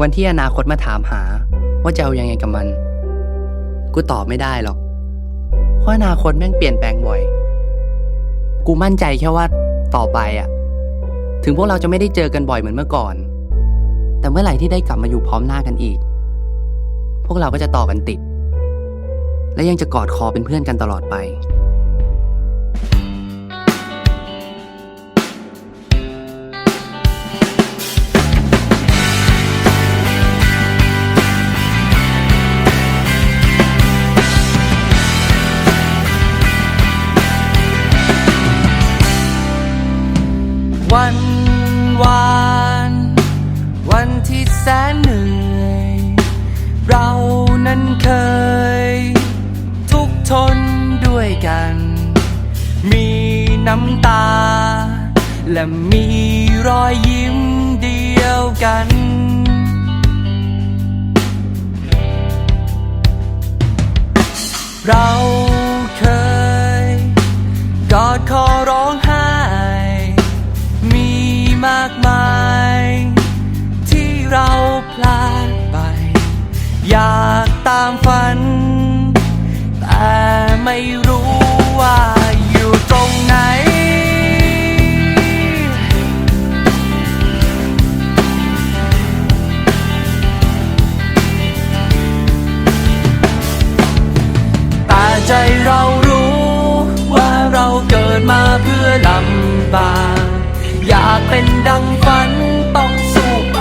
วันที่อนาคตมาถามหา ว่าจะเอายังไงกับมัน กูตอบไม่ได้หรอก เพราะอนาคตแม่งเปลี่ยนแปลงบ่อย กูมั่นใจแค่ว่าต่อไปอะถึงพวกเราจะไม่ได้เจอกันบ่อยเหมือนเมื่อก่อน แต่เมื่อไหร่ที่ได้กลับมาอยู่พร้อมหน้ากันอีก พวกเราก็จะต่อกันติด และยังจะกอดคอเป็นเพื่อนกันตลอดไป น้ำตา และมีรอยยิ้มเดียวกัน เราเคย กอดคอร้องไห้ มีมากมาย ที่เราพลาดไป อยากตามฝัน แต่ไม่รู้ บากอยากเป็นดังฝันต้องสู้ไป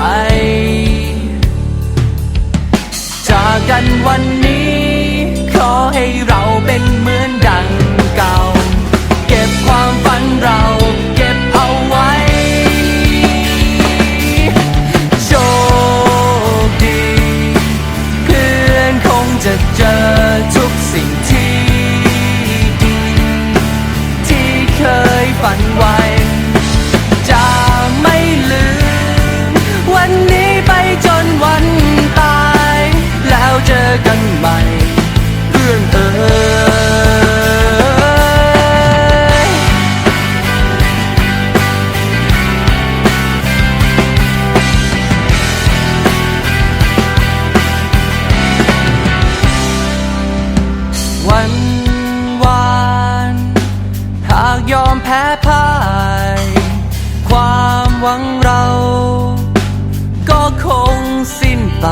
จากกันวัน ไป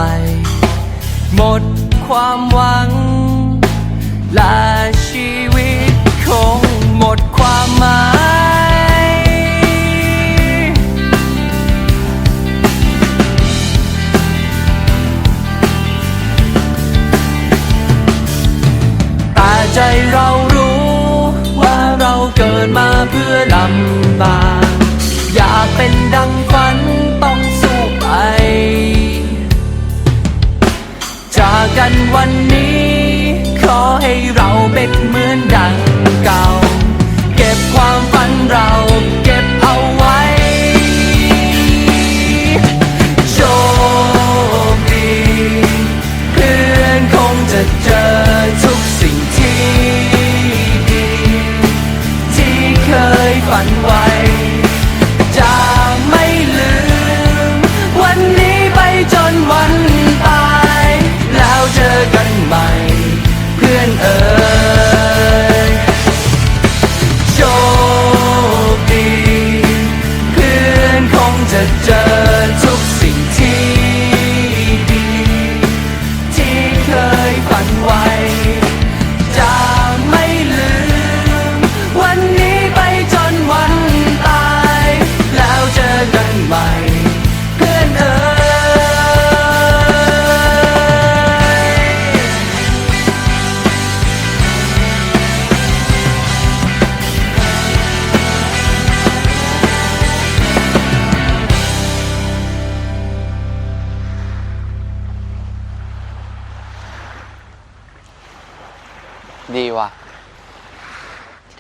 หมดความหวัง และชีวิตคงหมดความหมาย แต่ใจเรารู้ว่าเราเกิดมาเพื่อลำบาก วัน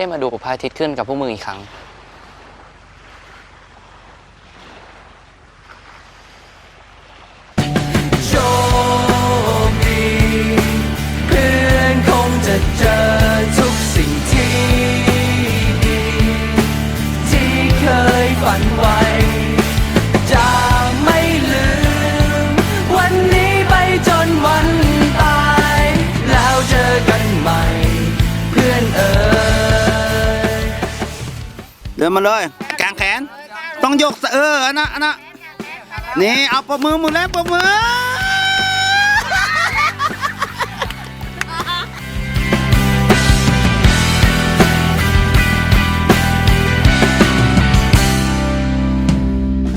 ได้มาดูพระอาทิตย์ขึ้นกับพวกมึงอีกครั้ง โชคดีเพื่อนคงจะเจอทุกสิ่งที่ดี ที่เคยฝันไว้ เลยมาเลยกางแขน ต้องยกเอออันนะอันนะนี่เอาปรบมือหมดแล้วปรบมือ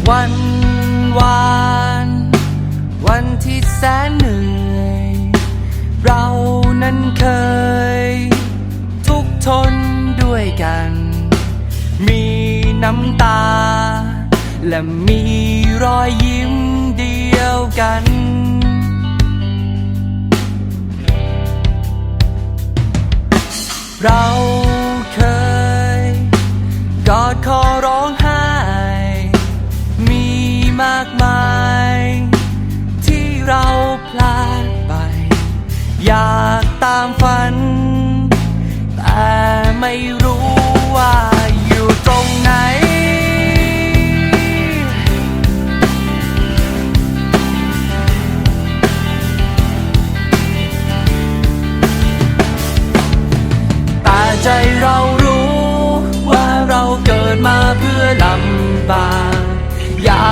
วันวานวันที่แสนเหนื่อยเรานั้นเคย ทุกทนด้วยกัน มีน้ำตา และมีรอยยิ้มเดียวกัน เราเคยกอดคอร้อง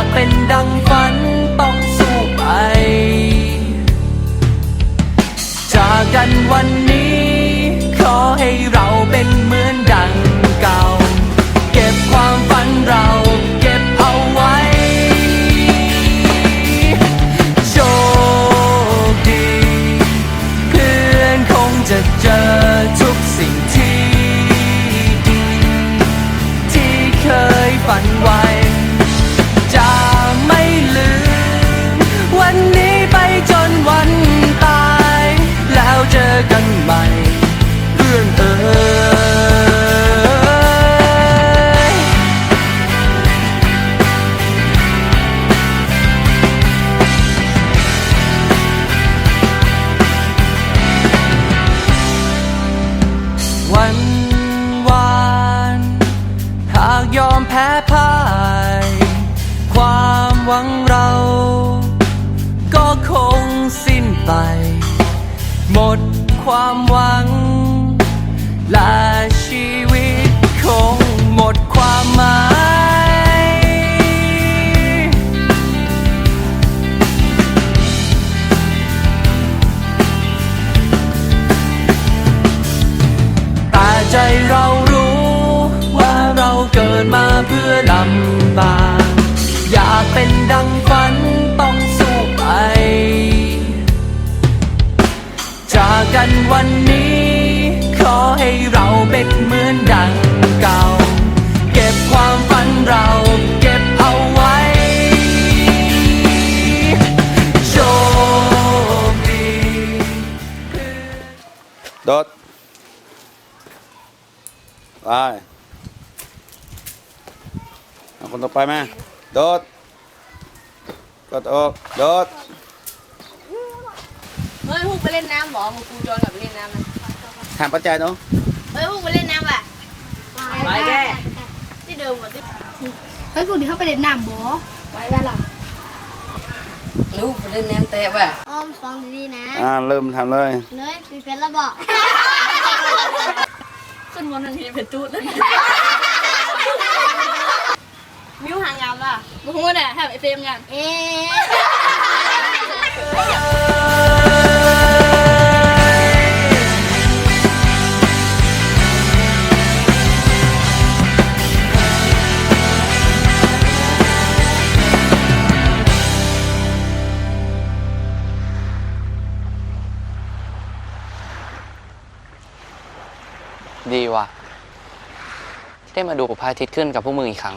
ากเป็นดังฝัน วันนี้ ขอให้เราเป็นเหมือนดังเก่า เก็บความฝันเราเก็บเอาไว้โชคดีดดไปเอาคนต่อไปมาโดดกดออกโดด ฮ้ยพวกไปเล่นน้ำเหรอมึงกูจอนกลับไปเล่นน้ำนะถามปัจจัยเนาะเฮ้ยพวกไปเล่นน้ำป่ะไปแกที่เดิมหมดที่เฮ้ยพวกนี้เขาไปเล่นน้ำบ่ไปกันหรอลูกไปเล่นน้ำเตะป่ะอ้อมฟังดีๆนะ อ่าเริ่มทำเลยเนยมีเป็นระบอกขึ้นบนทันทีเป็นตูดเลยมิวหางยาวป่ะมึงพูดอะให้ไอเฟรมกันเอ๊ ดีว่ะได้มาดูพระอาทิตย์ขึ้นกับพวกมึงอีกครั้ง